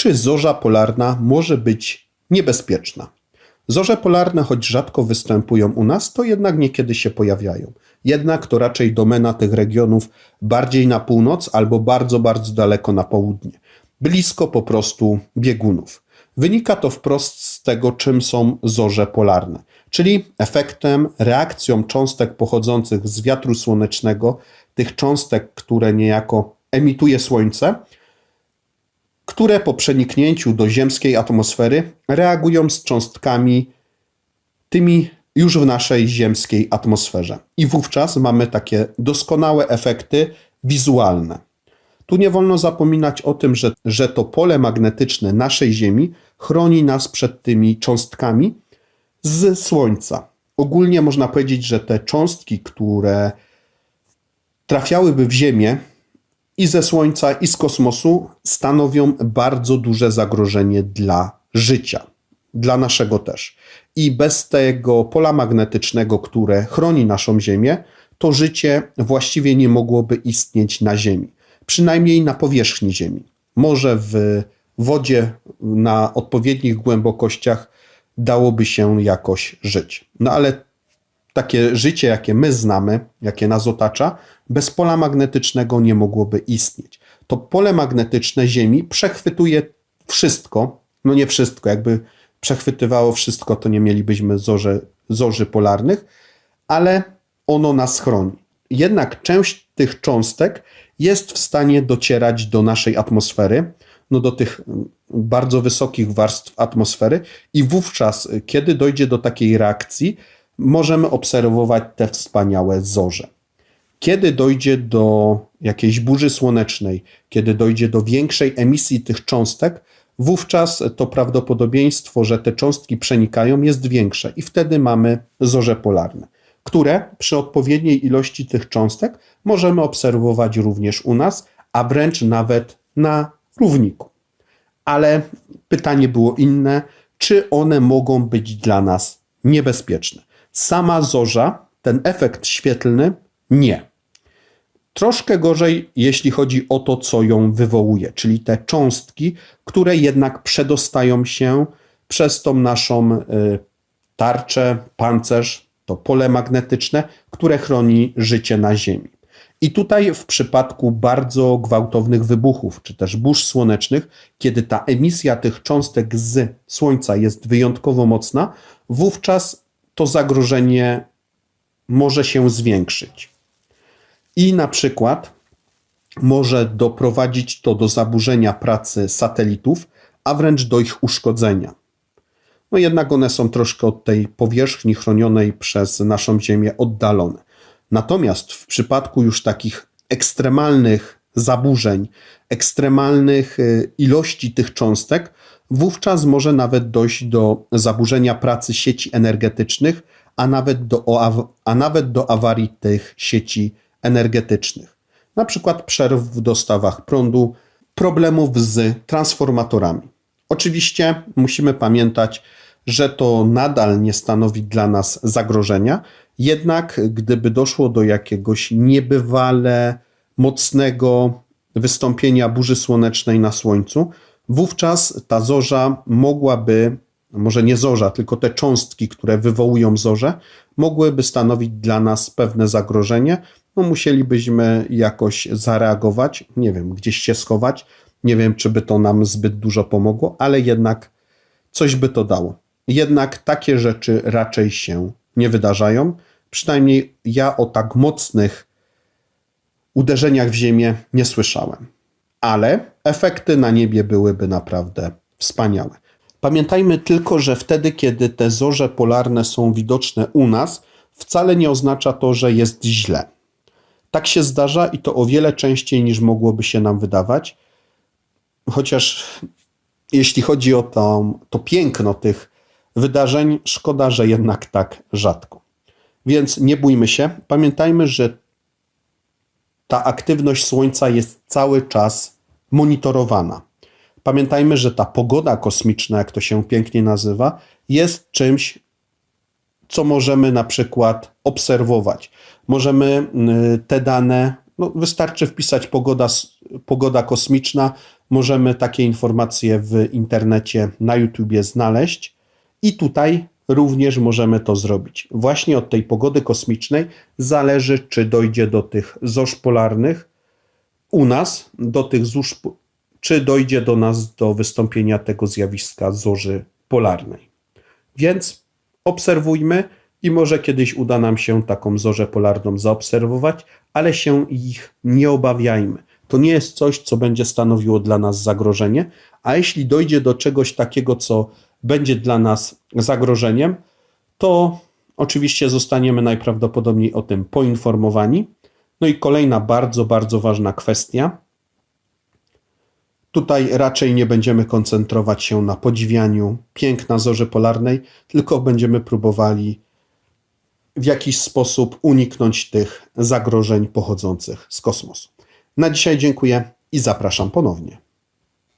Czy zorza polarna może być niebezpieczna? Zorze polarne, choć rzadko występują u nas, to jednak niekiedy się pojawiają. Jednak to raczej domena tych regionów bardziej na północ albo bardzo, bardzo daleko na południe. Blisko po prostu biegunów. Wynika to wprost z tego, czym są zorze polarne, czyli efektem, reakcją cząstek pochodzących z wiatru słonecznego, tych cząstek, które niejako emituje Słońce, które po przeniknięciu do ziemskiej atmosfery reagują z cząstkami tymi już w naszej ziemskiej atmosferze. I wówczas mamy takie doskonałe efekty wizualne. Tu nie wolno zapominać o tym, że, że to pole magnetyczne naszej Ziemi chroni nas przed tymi cząstkami z Słońca. Ogólnie można powiedzieć, że te cząstki, które trafiałyby w Ziemię i ze Słońca, i z kosmosu, stanowią bardzo duże zagrożenie dla życia, dla naszego też. I bez tego pola magnetycznego, które chroni naszą Ziemię, to życie właściwie nie mogłoby istnieć na Ziemi, przynajmniej na powierzchni Ziemi. Może w wodzie na odpowiednich głębokościach dałoby się jakoś żyć. No ale takie życie, jakie my znamy, jakie nas otacza, bez pola magnetycznego nie mogłoby istnieć. To pole magnetyczne Ziemi przechwytuje wszystko, no nie wszystko, jakby przechwytywało wszystko, to nie mielibyśmy zorze, zorzy polarnych, ale ono nas chroni. Jednak część tych cząstek jest w stanie docierać do naszej atmosfery, no do tych bardzo wysokich warstw atmosfery, i wówczas, kiedy dojdzie do takiej reakcji, możemy obserwować te wspaniałe zorze. Kiedy dojdzie do jakiejś burzy słonecznej, kiedy dojdzie do większej emisji tych cząstek, wówczas to prawdopodobieństwo, że te cząstki przenikają, jest większe i wtedy mamy zorze polarne, które przy odpowiedniej ilości tych cząstek możemy obserwować również u nas, a wręcz nawet na równiku. Ale pytanie było inne, czy one mogą być dla nas niebezpieczne? Sama zorza, ten efekt świetlny, nie. Troszkę gorzej, jeśli chodzi o to, co ją wywołuje, czyli te cząstki, które jednak przedostają się przez tą naszą y, tarczę, pancerz, to pole magnetyczne, które chroni życie na Ziemi. I tutaj w przypadku bardzo gwałtownych wybuchów, czy też burz słonecznych, kiedy ta emisja tych cząstek z Słońca jest wyjątkowo mocna, wówczas to zagrożenie może się zwiększyć. I na przykład może doprowadzić to do zaburzenia pracy satelitów, a wręcz do ich uszkodzenia. No jednak one są troszkę od tej powierzchni chronionej przez naszą Ziemię oddalone. Natomiast w przypadku już takich ekstremalnych zaburzeń, ekstremalnych y, ilości tych cząstek, wówczas może nawet dojść do zaburzenia pracy sieci energetycznych, a nawet do, a nawet do awarii tych sieci energetycznych. Na przykład przerw w dostawach prądu, problemów z transformatorami. Oczywiście musimy pamiętać, że to nadal nie stanowi dla nas zagrożenia, jednak gdyby doszło do jakiegoś niebywale mocnego wystąpienia burzy słonecznej na Słońcu, wówczas ta zorza mogłaby, może nie zorza, tylko te cząstki, które wywołują zorze, mogłyby stanowić dla nas pewne zagrożenie. No, musielibyśmy jakoś zareagować, nie wiem, gdzieś się schować. Nie wiem, czy by to nam zbyt dużo pomogło, ale jednak coś by to dało. Jednak takie rzeczy raczej się nie wydarzają. Przynajmniej ja o tak mocnych uderzeniach w ziemię nie słyszałem. Ale efekty na niebie byłyby naprawdę wspaniałe. Pamiętajmy tylko, że wtedy, kiedy te zorze polarne są widoczne u nas, wcale nie oznacza to, że jest źle. Tak się zdarza i to o wiele częściej niż mogłoby się nam wydawać. Chociaż jeśli chodzi o to, to piękno tych wydarzeń, szkoda, że jednak tak rzadko. Więc nie bójmy się. Pamiętajmy, że ta aktywność Słońca jest cały czas monitorowana. Pamiętajmy, że ta pogoda kosmiczna, jak to się pięknie nazywa, jest czymś, co możemy na przykład obserwować. Możemy y, te dane, no wystarczy wpisać pogoda, pogoda kosmiczna możemy takie informacje w internecie, na YouTubie znaleźć i tutaj również możemy to zrobić. Właśnie od tej pogody kosmicznej zależy, czy dojdzie do tych zorz polarnych u nas, do tych zórz, czy dojdzie do nas do wystąpienia tego zjawiska zorzy polarnej. Więc obserwujmy i może kiedyś uda nam się taką zorzę polarną zaobserwować, ale się ich nie obawiajmy. To nie jest coś, co będzie stanowiło dla nas zagrożenie, a jeśli dojdzie do czegoś takiego, co będzie dla nas zagrożeniem, to oczywiście zostaniemy najprawdopodobniej o tym poinformowani. No i kolejna bardzo, bardzo ważna kwestia. Tutaj raczej nie będziemy koncentrować się na podziwianiu piękna zorzy polarnej, tylko będziemy próbowali w jakiś sposób uniknąć tych zagrożeń pochodzących z kosmosu. Na dzisiaj dziękuję i zapraszam ponownie.